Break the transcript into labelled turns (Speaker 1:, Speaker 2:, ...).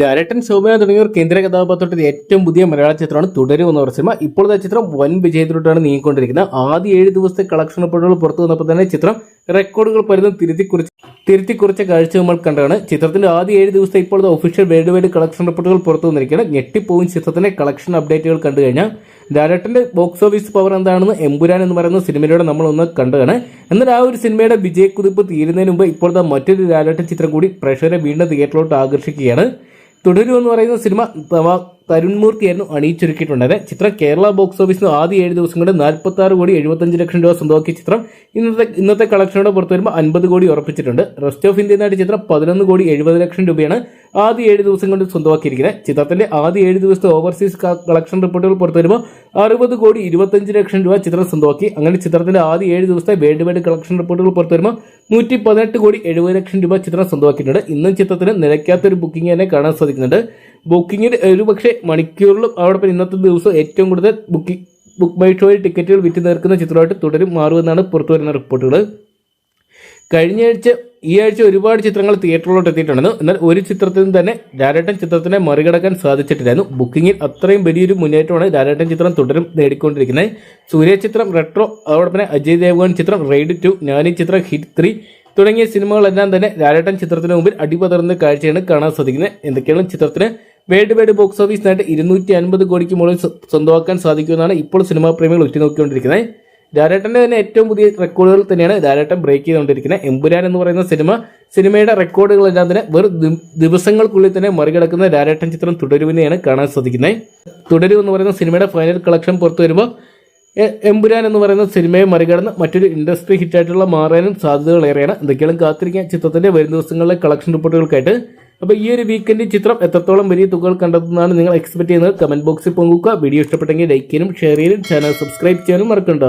Speaker 1: ഡയറക്ടൻ ശോഭന തുടങ്ങിയവർ കേന്ദ്ര കഥാപാത്രത്തിൽ ഏറ്റവും പുതിയ മലയാള ചിത്രമാണ് തുടരും എന്ന സിനിമ. ഇപ്പോഴത്തെ ചിത്രം വൻ വിജയത്തിലോട്ടാണ് നീങ്ങിക്കൊണ്ടിരിക്കുന്നത്. ആദ്യ ഏഴ് ദിവസത്തെ കളക്ഷൻ റിപ്പോർട്ടുകൾ പുറത്തു വന്നപ്പോൾ തന്നെ ചിത്രം റെക്കോർഡുകൾ പലതും തിരുത്തി കുറിച്ച് തിരുത്തി കുറിച്ച കാഴ്ച നമ്മൾ കണ്ടാണ്. ചിത്രത്തിന്റെ ആദ്യ ഏഴ് ദിവസത്തെ ഇപ്പോഴത്തെ ഒഫീഷ്യൽ വേൾഡ് വൈഡ് കളക്ഷൻ റിപ്പോർട്ടുകൾ പുറത്തു വന്നിരിക്കുകയാണ്. ഞെട്ടിപ്പോവും ചിത്രത്തിന്റെ കളക്ഷൻ അപ്ഡേറ്റുകൾ കണ്ടു കഴിഞ്ഞാൽ. ഡയറക്ടറിന്റെ ബോക്സ് ഓഫീസ് പവർ എന്താണെന്ന് എമ്പുരാൻ എന്ന് പറയുന്ന സിനിമയിലൂടെ നമ്മൾ ഒന്ന് കണ്ടതാണ്. എന്നാൽ ആ ഒരു സിനിമയുടെ വിജയക്കുതിപ്പ് തീരുന്നതിന് മുമ്പ് ഇപ്പോഴത്തെ മറ്റൊരു ഡയറക്ടർ ചിത്രം കൂടി പ്രേക്ഷകരെ വീണ്ടും തിയേറ്ററിലോട്ട് ആകർഷിക്കുകയാണ്. തുടരും എന്ന് പറയുന്ന സിനിമ തരുൺ മൂർത്തിയായിരുന്നു അണിയിച്ചൊരുക്കിയിട്ടുണ്ടായത് ചിത്രം കേരള ബോക്സ് ഓഫീസിന് ആദ്യ ഏഴ് ദിവസം കൊണ്ട് നാൽപ്പത്തി ആറ് കോടി എഴുപത്തഞ്ച് ലക്ഷം രൂപ സ്വന്തമാക്കിയ ചിത്രം ഇന്നത്തെ ഇന്നത്തെ കളക്ഷനോട് പുറത്തു വരുമ്പോൾ അൻപത് കോടി ഉറപ്പിച്ചിട്ടുണ്ട്. റെസ്റ്റ് ഓഫ് ഇന്ത്യ എന്നായിട്ട് ചിത്രം പതിനൊന്ന് കോടി എഴുപത് ലക്ഷം രൂപയാണ് ആദ്യ ഏഴ് ദിവസം കൊണ്ട് സ്വന്തമാക്കിയിരിക്കുന്നത്. ചിത്രത്തിന്റെ ആദ്യ ഏഴ് ദിവസത്തെ ഓവർസീസ് കളക്ഷൻ റിപ്പോർട്ടുകൾ പുറത്തു വരുമ്പോൾ അറുപത് കോടി ഇരുപത്തഞ്ച് ലക്ഷം രൂപ ചിത്രം സ്വന്തമാക്കി. അങ്ങനെ ചിത്രത്തിന്റെ ആദ്യ ഏഴ് ദിവസത്തെ വേൾഡ് വൈഡ് കളക്ഷൻ റിപ്പോർട്ടുകൾ പുറത്തു വരുമ്പോൾ നൂറ്റി പതിനെട്ട് കോടി എഴുപത് ലക്ഷം രൂപ ചിത്രം സ്വന്തമാക്കിയിട്ടുണ്ട്. ഇന്നും ചിത്രത്തിന് നിലയ്ക്കാത്തൊരു ബുക്കിംഗ് തന്നെ കാണാൻ സാധിക്കുന്നുണ്ട്. ബുക്കിങ്ങിൽ ഒരു പക്ഷേ മണിക്കൂറിലും അവിടെ ഇന്നത്തെ ദിവസം ഏറ്റവും കൂടുതൽ ബുക്കിംഗ് ബുക്ക് മൈ ഷോയിൽ ടിക്കറ്റുകൾ വിറ്റ് തീർക്കുന്ന ചിത്രമായിട്ട് തുടരും മാറുമെന്നാണ് പുറത്തു വരുന്ന റിപ്പോർട്ടുകൾ. കഴിഞ്ഞ ആഴ്ച ഈ ആഴ്ച ഒരുപാട് ചിത്രങ്ങൾ തിയേറ്ററിലോട്ട് എത്തിയിട്ടുണ്ടെന്ന്. എന്നാൽ ഒരു ചിത്രത്തിൽ തന്നെ ഡയറക്ടൻ ചിത്രത്തിനെ മറികടക്കാൻ സാധിച്ചിട്ടില്ലായിരുന്നു. ബുക്കിംഗിൽ അത്രയും വലിയൊരു മുന്നേറ്റമാണ് ഡയറക്ടൻ ചിത്രം തുടരും നേടിക്കൊണ്ടിരിക്കുന്നത്. സൂര്യ ചിത്രം റെട്രോ അതോടൊപ്പം തന്നെ അജയ് ദേവ്ഗൺ ചിത്രം റെയ്ഡ് ടു ഞാനി ചിത്രം ഹിറ്റ് ത്രീ തുടങ്ങിയ സിനിമകളെല്ലാം തന്നെ ഡയറക്ടൻ ചിത്രത്തിന് മുമ്പിൽ അടിപതർന്ന കാഴ്ചയാണ് കാണാൻ സാധിക്കുന്നത്. എന്തൊക്കെയാണ് ചിത്രത്തിന് വേൾഡ് വൈഡ് ബോക്സ് ഓഫീസിനായിട്ട് ഇരുന്നൂറ്റി അൻപത് കോടിക്ക് മുകളിൽ സ്വ- സ്വന്തമാക്കാൻ സാധിക്കുമെന്നാണ് ഇപ്പോൾ സിനിമാ പ്രേമികൾ ഉറ്റുനോക്കിക്കൊണ്ടിരിക്കുന്നത്. ഡയറക്ടറിന്റെ തന്നെ ഏറ്റവും പുതിയ റെക്കോർഡുകൾ തന്നെയാണ് ഡയറക്ടർ ബ്രേക്ക് ചെയ്തുകൊണ്ടിരിക്കുന്നത്. എമ്പുരാൻ എന്ന് പറയുന്ന സിനിമ സിനിമയുടെ റെക്കോർഡുകളെല്ലാം തന്നെ വെറും ദിവസങ്ങൾക്കുള്ളിൽ തന്നെ മറികടക്കുന്ന ഡയറക്ടർ ചിത്രം തുടരുവിനെയാണ് കാണാൻ സാധിക്കുന്നത്. തുടരു എന്ന് പറയുന്ന സിനിമയുടെ ഫൈനൽ കളക്ഷൻ പുറത്തു വരുമ്പോൾ എമ്പുരാൻ എന്ന് പറയുന്ന സിനിമയെ മറികടന്ന് മറ്റൊരു ഇൻഡസ്ട്രി ഹിറ്റായിട്ടുള്ള മാറാനും സാധ്യതകൾ ഏറെയാണ്. എന്തൊക്കെയാണ് കാത്തിരിക്കാൻ ചിത്രത്തിന്റെ വരും ദിവസങ്ങളിലെ കളക്ഷൻ റിപ്പോർട്ടുകൾക്കായിട്ട് അപ്പോൾ ഈ ഒരു വീക്കെൻഡ് ചിത്രം എത്രത്തോളം വലിയ തുകകൾ കണ്ടെത്തുന്നതാണ് നിങ്ങൾ എക്സ്പെക്ട് ചെയ്യുന്നത്? കമന്റ് ബോക്സിൽ പൊങ്ങുക വീഡിയോ ഇഷ്ടപ്പെട്ടെങ്കിൽ ലൈക്ക് ചെയ്യാനും ഷെയർ ചെയ്യാനും ചാനൽ സബ്സ്ക്രൈബ് ചെയ്യാനും മറക്കണ്ട.